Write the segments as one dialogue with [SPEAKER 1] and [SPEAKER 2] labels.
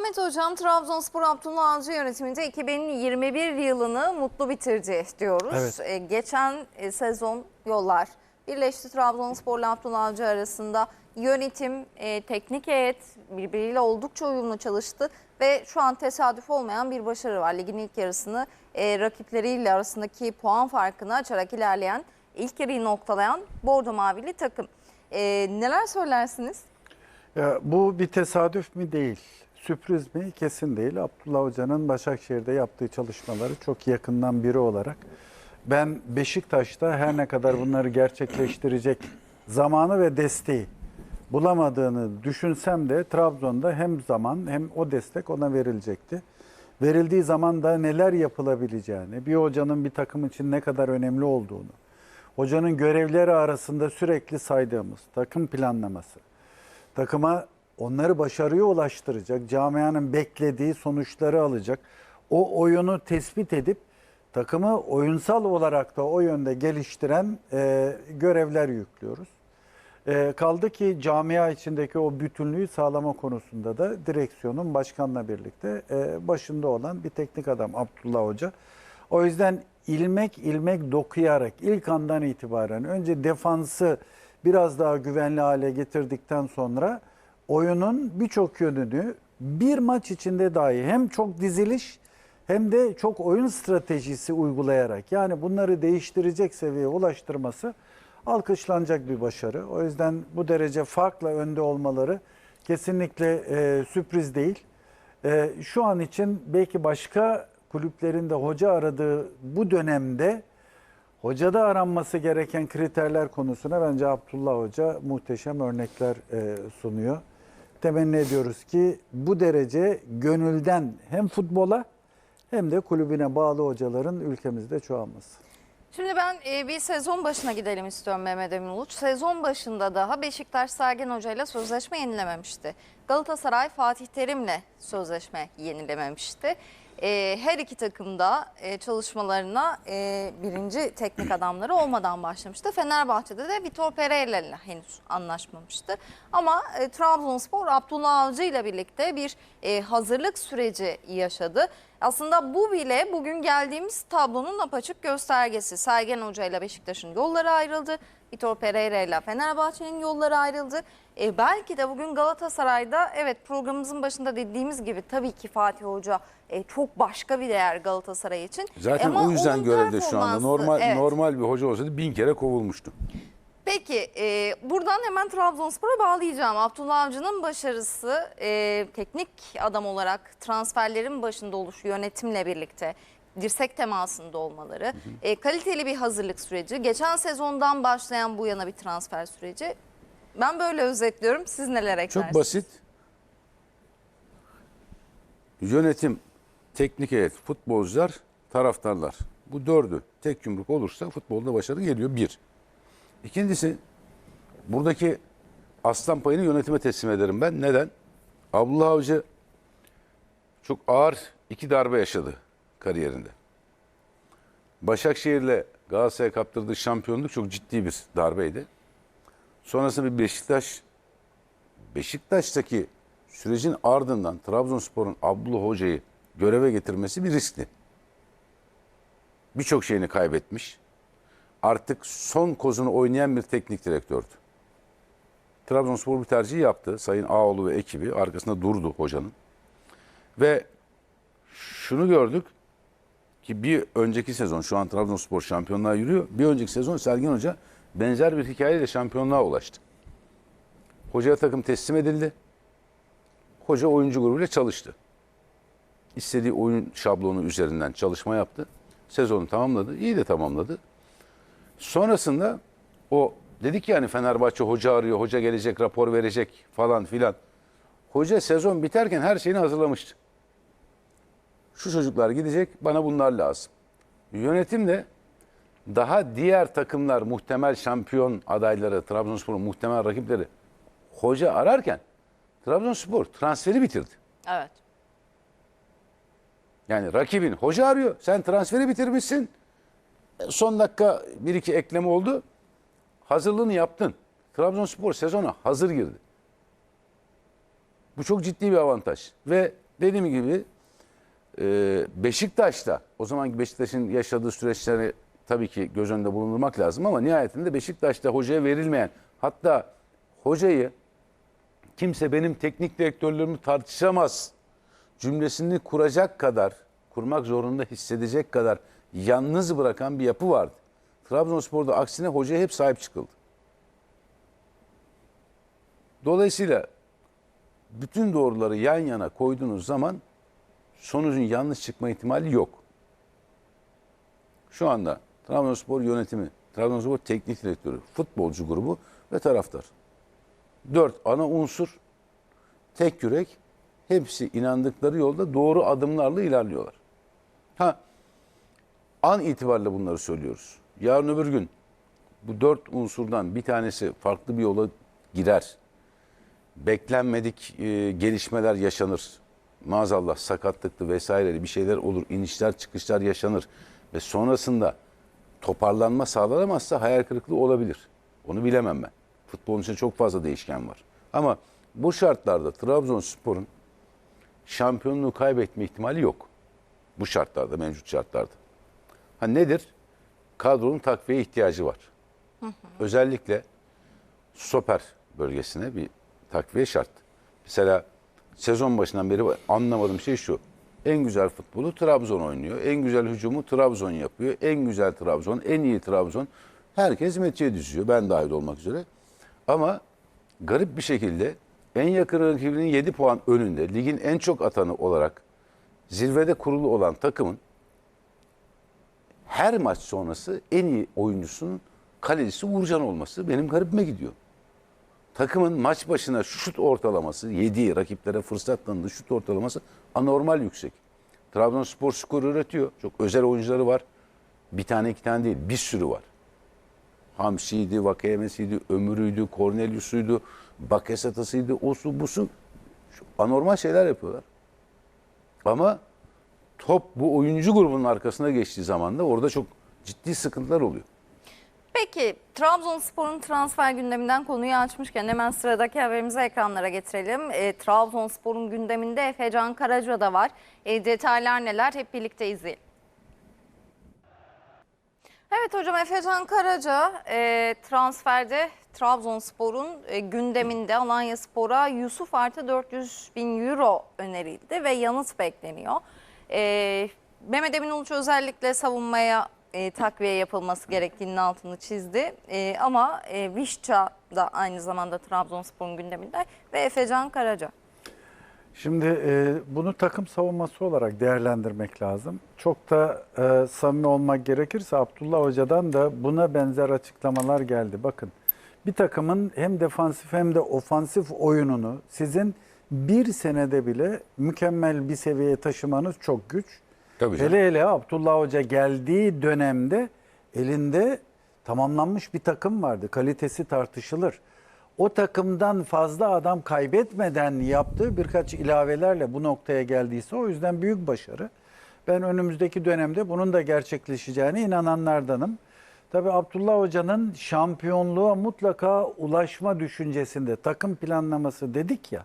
[SPEAKER 1] Ahmet Hocam Trabzonspor Abdullah Avcı yönetiminde 2021 yılını mutlu bitirdi diyoruz.
[SPEAKER 2] Evet.
[SPEAKER 1] E, geçen e, sezon yollar birleşti Trabzonspor'la Abdullah Avcı arasında. Yönetim, e, teknik heyet birbiriyle oldukça uyumlu çalıştı ve şu an tesadüf olmayan bir başarı var. Ligin ilk yarısını e, rakipleriyle arasındaki puan farkını açarak ilerleyen, ilk yarıyı noktalayan Bordo Mavili takım. E, neler söylersiniz?
[SPEAKER 2] Ya, bu bir tesadüf mi değil, sürpriz mi kesin değil. Abdullah Hoca'nın Başakşehir'de yaptığı çalışmaları çok yakından biri olarak ben Beşiktaş'ta her ne kadar bunları gerçekleştirecek zamanı ve desteği bulamadığını düşünsem de Trabzon'da hem zaman hem o destek ona verilecekti. Verildiği zaman da neler yapılabileceğini, bir hocanın bir takım için ne kadar önemli olduğunu, hocanın görevleri arasında sürekli saydığımız takım planlaması, takıma onları başarıya ulaştıracak, camianın beklediği sonuçları alacak. O oyunu tespit edip takımı oyunsal olarak da o yönde geliştiren e, görevler yüklüyoruz. E, kaldı ki camia içindeki o bütünlüğü sağlama konusunda da direksiyonun başkanla birlikte e, başında olan bir teknik adam Abdullah Hoca. O yüzden ilmek ilmek dokuyarak ilk andan itibaren önce defansı biraz daha güvenli hale getirdikten sonra oyunun birçok yönünü bir maç içinde dahi hem çok diziliş hem de çok oyun stratejisi uygulayarak yani bunları değiştirecek seviyeye ulaştırması alkışlanacak bir başarı. O yüzden bu derece farkla önde olmaları kesinlikle e, sürpriz değil. E, şu an için belki başka kulüplerin de hoca aradığı bu dönemde hocada aranması gereken kriterler konusuna bence Abdullah Hoca muhteşem örnekler e, sunuyor. Temenni ediyoruz ki bu derece gönülden hem futbola hem de kulübüne bağlı hocaların ülkemizde çoğalması.
[SPEAKER 1] Şimdi ben e, bir sezon başına gidelim istiyorum Mehmet Emin Uluç. Sezon başında daha Beşiktaş Sergen Hoca ile sözleşme yenilememişti. Galatasaray Fatih Terim'le sözleşme yenilememişti. E, her iki takımda e, çalışmalarına e, birinci teknik adamları olmadan başlamıştı. Fenerbahçe'de de Vitor Pereira ile henüz anlaşmamıştı. Ama e, Trabzonspor Abdullah Avcı ile birlikte bir e, hazırlık süreci yaşadı. Aslında bu bile bugün geldiğimiz tablonun apaçık göstergesi. Sergen Hoca ile Beşiktaş'ın yolları ayrıldı. Vitor Pereira ile Fenerbahçe'nin yolları ayrıldı. E, belki de bugün Galatasaray'da evet programımızın başında dediğimiz gibi tabii ki Fatih Hoca e, çok başka bir değer Galatasaray için.
[SPEAKER 3] Zaten
[SPEAKER 1] Ama
[SPEAKER 3] o yüzden görevde şu anda. Normal
[SPEAKER 1] evet.
[SPEAKER 3] normal bir hoca olsaydı bin kere kovulmuştu.
[SPEAKER 1] Peki e, buradan hemen Trabzonspor'a bağlayacağım. Abdullah Avcı'nın başarısı e, teknik adam olarak transferlerin başında oluşu yönetimle birlikte dirsek temasında olmaları, e, kaliteli bir hazırlık süreci, geçen sezondan başlayan bu yana bir transfer süreci. Ben böyle özetliyorum. Siz neler eklersiniz?
[SPEAKER 3] Çok basit. Yönetim, teknik heyet, futbolcular, taraftarlar. Bu dördü tek yumruk olursa futbolda başarı geliyor bir. İkincisi buradaki aslan payını yönetime teslim ederim ben. Neden? Abdullah Avcı çok ağır iki darbe yaşadı kariyerinde. Başakşehir'le Galatasaray'a kaptırdığı şampiyonluk çok ciddi bir darbeydi. Sonrasında bir Beşiktaş Beşiktaş'taki sürecin ardından Trabzonspor'un Abdullah Hoca'yı göreve getirmesi bir riskli. Birçok şeyini kaybetmiş. Artık son kozunu oynayan bir teknik direktördü. Trabzonspor bir tercih yaptı. Sayın Ağoğlu ve ekibi arkasında durdu hocanın. Ve şunu gördük ki bir önceki sezon şu an Trabzonspor şampiyonluğa yürüyor. Bir önceki sezon Sergen Hoca benzer bir hikayeyle şampiyonluğa ulaştı. Hocaya takım teslim edildi. Hoca oyuncu grubuyla çalıştı. İstediği oyun şablonu üzerinden çalışma yaptı. Sezonu tamamladı. İyi de tamamladı. Sonrasında o dedik yani Fenerbahçe hoca arıyor, hoca gelecek, rapor verecek falan filan. Hoca sezon biterken her şeyini hazırlamıştı. Şu çocuklar gidecek, bana bunlar lazım. Yönetim de daha diğer takımlar muhtemel şampiyon adayları, Trabzonspor'un muhtemel rakipleri hoca ararken Trabzonspor transferi bitirdi.
[SPEAKER 1] Evet.
[SPEAKER 3] Yani rakibin hoca arıyor. Sen transferi bitirmişsin. E, Son dakika bir iki ekleme oldu. Hazırlığını yaptın. Trabzonspor sezona hazır girdi. Bu çok ciddi bir avantaj. Ve Dediğim gibi e, Beşiktaş'ta o zamanki Beşiktaş'ın yaşadığı süreçleri tabii ki göz önünde bulundurmak lazım ama nihayetinde Beşiktaş'ta hocaya verilmeyen hatta hocayı kimse benim teknik direktörlüğümü tartışamaz cümlesini kuracak kadar, kurmak zorunda hissedecek kadar yalnız bırakan bir yapı vardı. Trabzonspor'da aksine hocaya hep sahip çıkıldı. Dolayısıyla bütün doğruları yan yana koyduğunuz zaman sonucun yanlış çıkma ihtimali yok. Şu anda Trabzonspor yönetimi, Trabzonspor teknik direktörü, futbolcu grubu ve taraftar. Dört ana unsur, tek yürek, hepsi inandıkları yolda doğru adımlarla ilerliyorlar. Ha, an itibariyle bunları söylüyoruz. Yarın öbür gün bu dört unsurdan bir tanesi farklı bir yola girer. Beklenmedik e, gelişmeler yaşanır. Maazallah sakatlıklı vesaire bir şeyler olur. inişler çıkışlar yaşanır. Ve sonrasında toparlanma sağlanamazsa hayal kırıklığı olabilir. Onu bilemem ben. Futbolun içinde çok fazla değişken var. Ama bu şartlarda Trabzonspor'un şampiyonluğu kaybetme ihtimali yok. Bu şartlarda, mevcut şartlarda. Ha nedir? Kadronun takviye ihtiyacı var. Özellikle stoper bölgesine bir takviye şart. Mesela sezon başından beri anlamadığım şey şu. En güzel futbolu Trabzon oynuyor. En güzel hücumu Trabzon yapıyor. En güzel Trabzon, en iyi Trabzon. Herkes metiye düzüyor. Ben dahil olmak üzere. Ama garip bir şekilde en yakın rakibinin 7 puan önünde ligin en çok atanı olarak zirvede kurulu olan takımın her maç sonrası en iyi oyuncusunun kalecisi Uğurcan olması benim garibime gidiyor. Takımın maç başına şut ortalaması, yediği rakiplere fırsat tanıdığı şut ortalaması anormal yüksek. Trabzonspor skor üretiyor. Çok özel oyuncuları var. Bir tane iki tane değil, bir sürü var. Hamsi'ydi, Vakayemesi'ydi, Ömür'üydü, Cornelius'uydu, Bakasetas'ıydı, osu busu. Şu Anormal şeyler yapıyorlar. Ama top bu oyuncu grubunun arkasına geçtiği zaman da orada çok ciddi sıkıntılar oluyor.
[SPEAKER 1] Peki Trabzonspor'un transfer gündeminden konuyu açmışken hemen sıradaki haberimizi ekranlara getirelim. E, Trabzonspor'un gündeminde Efecan Karaca da var. E, detaylar neler hep birlikte izleyelim. Evet hocam Efecan Karaca e, transferde Trabzonspor'un e, gündeminde Alanya Spor'a Yusuf artı 400 bin euro önerildi ve yanıt bekleniyor. E, Mehmet Emin Uluç özellikle savunmaya e, takviye yapılması gerektiğinin altını çizdi. E, ama e, Vişça da aynı zamanda Trabzonspor'un gündeminde ve Efecan Karaca.
[SPEAKER 2] Şimdi e, bunu takım savunması olarak değerlendirmek lazım. Çok da e, samimi olmak gerekirse Abdullah Hoca'dan da buna benzer açıklamalar geldi. Bakın bir takımın hem defansif hem de ofansif oyununu sizin bir senede bile mükemmel bir seviyeye taşımanız çok güç.
[SPEAKER 3] Tabii canım.
[SPEAKER 2] hele hele Abdullah Hoca geldiği dönemde elinde tamamlanmış bir takım vardı. Kalitesi tartışılır. O takımdan fazla adam kaybetmeden yaptığı birkaç ilavelerle bu noktaya geldiyse o yüzden büyük başarı. Ben önümüzdeki dönemde bunun da gerçekleşeceğine inananlardanım. Tabii Abdullah Hoca'nın şampiyonluğa mutlaka ulaşma düşüncesinde takım planlaması dedik ya.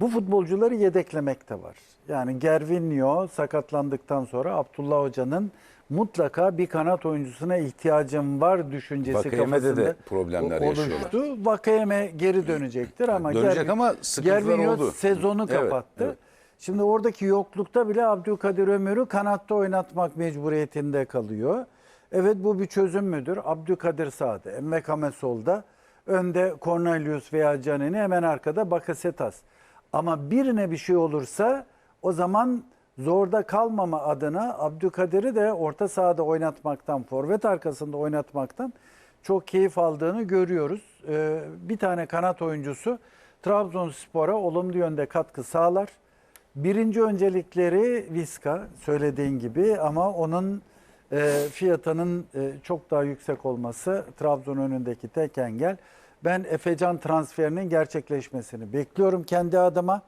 [SPEAKER 2] Bu futbolcuları yedeklemek de var. Yani Gervinho sakatlandıktan sonra Abdullah Hoca'nın mutlaka bir kanat oyuncusuna ihtiyacım var düşüncesi
[SPEAKER 3] Vakayeme'de de
[SPEAKER 2] kafasında
[SPEAKER 3] problemler
[SPEAKER 2] o-
[SPEAKER 3] yaşıyorlar.
[SPEAKER 2] oluştu. Vakayeme geri dönecektir ama
[SPEAKER 3] Dönecek ama sıkıntılar
[SPEAKER 2] Gervinho
[SPEAKER 3] oldu.
[SPEAKER 2] sezonu
[SPEAKER 3] Evet,
[SPEAKER 2] kapattı.
[SPEAKER 3] evet.
[SPEAKER 2] Şimdi oradaki yoklukta bile Abdülkadir Ömür'ü kanatta oynatmak mecburiyetinde kalıyor. Evet bu bir çözüm müdür? Abdülkadir sağda, Emmekame solda, önde Cornelius veya Canini hemen arkada Bakasetas. Ama birine bir şey olursa o zaman zorda kalmama adına Abdülkadir'i de orta sahada oynatmaktan, forvet arkasında oynatmaktan çok keyif aldığını görüyoruz. Ee, bir tane kanat oyuncusu Trabzonspor'a olumlu yönde katkı sağlar. Birinci öncelikleri Viska söylediğin gibi ama onun e, fiyatının e, çok daha yüksek olması Trabzon önündeki tek engel. Ben Efecan transferinin gerçekleşmesini bekliyorum kendi adıma.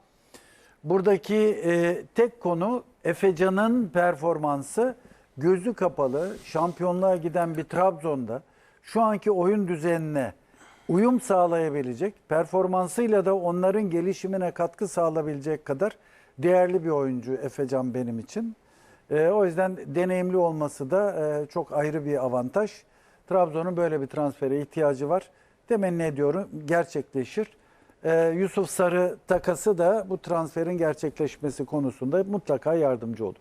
[SPEAKER 2] Buradaki e, tek konu Efecan'ın performansı gözü kapalı şampiyonluğa giden bir Trabzon'da şu anki oyun düzenine uyum sağlayabilecek, performansıyla da onların gelişimine katkı sağlayabilecek kadar değerli bir oyuncu Efecan benim için. Ee, o yüzden deneyimli olması da e, çok ayrı bir avantaj. Trabzon'un böyle bir transfere ihtiyacı var. Temenni ediyorum gerçekleşir. Ee, Yusuf Sarı takası da bu transferin gerçekleşmesi konusunda mutlaka yardımcı olur.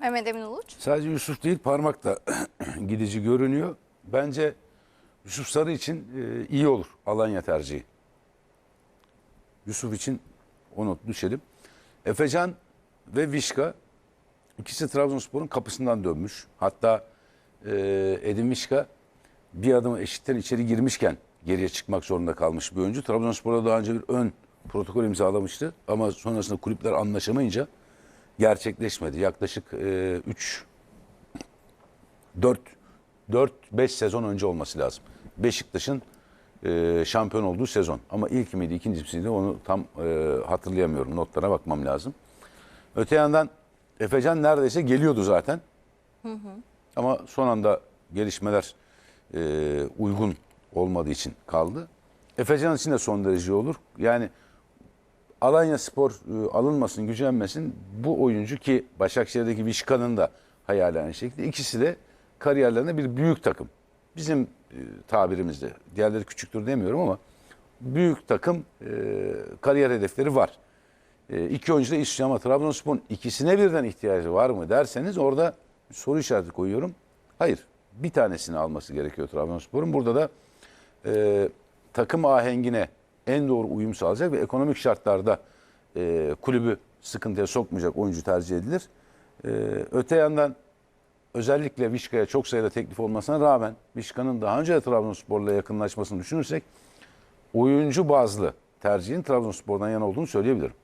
[SPEAKER 1] Mehmet Emin Uluç.
[SPEAKER 3] Sadece Yusuf değil parmak da gidici görünüyor. Bence Yusuf Sarı için e, iyi olur Alanya tercihi. Yusuf için onu düşelim. Efecan ve Vişka ikisi Trabzonspor'un kapısından dönmüş. Hatta e, Edin Vişka bir adım eşitten içeri girmişken geriye çıkmak zorunda kalmış bir oyuncu. Trabzonspor'a daha önce bir ön protokol imzalamıştı ama sonrasında kulüpler anlaşamayınca gerçekleşmedi. Yaklaşık 3 4 4 5 sezon önce olması lazım. Beşiktaş'ın e, şampiyon olduğu sezon. Ama ilk miydi, ikinci miydi onu tam e, hatırlayamıyorum. Notlara bakmam lazım. Öte yandan Efecan neredeyse geliyordu zaten. Ama son anda gelişmeler e, uygun olmadığı için kaldı. Efecan için de son derece olur. Yani Alanya Spor e, alınmasın, gücenmesin. Bu oyuncu ki Başakşehir'deki Vişkan'ın da hayali aynı şekilde. İkisi de kariyerlerinde bir büyük takım. Bizim e, tabirimizde, diğerleri küçüktür demiyorum ama büyük takım e, kariyer hedefleri var. İki oyuncu da istiyor ama Trabzonspor'un ikisine birden ihtiyacı var mı derseniz orada soru işareti koyuyorum. Hayır. Bir tanesini alması gerekiyor Trabzonspor'un. Burada da e, takım ahengine en doğru uyum sağlayacak ve ekonomik şartlarda e, kulübü sıkıntıya sokmayacak oyuncu tercih edilir. E, öte yandan özellikle Vişka'ya çok sayıda teklif olmasına rağmen Vişka'nın daha önce de Trabzonspor'la yakınlaşmasını düşünürsek oyuncu bazlı tercihin Trabzonspor'dan yana olduğunu söyleyebilirim.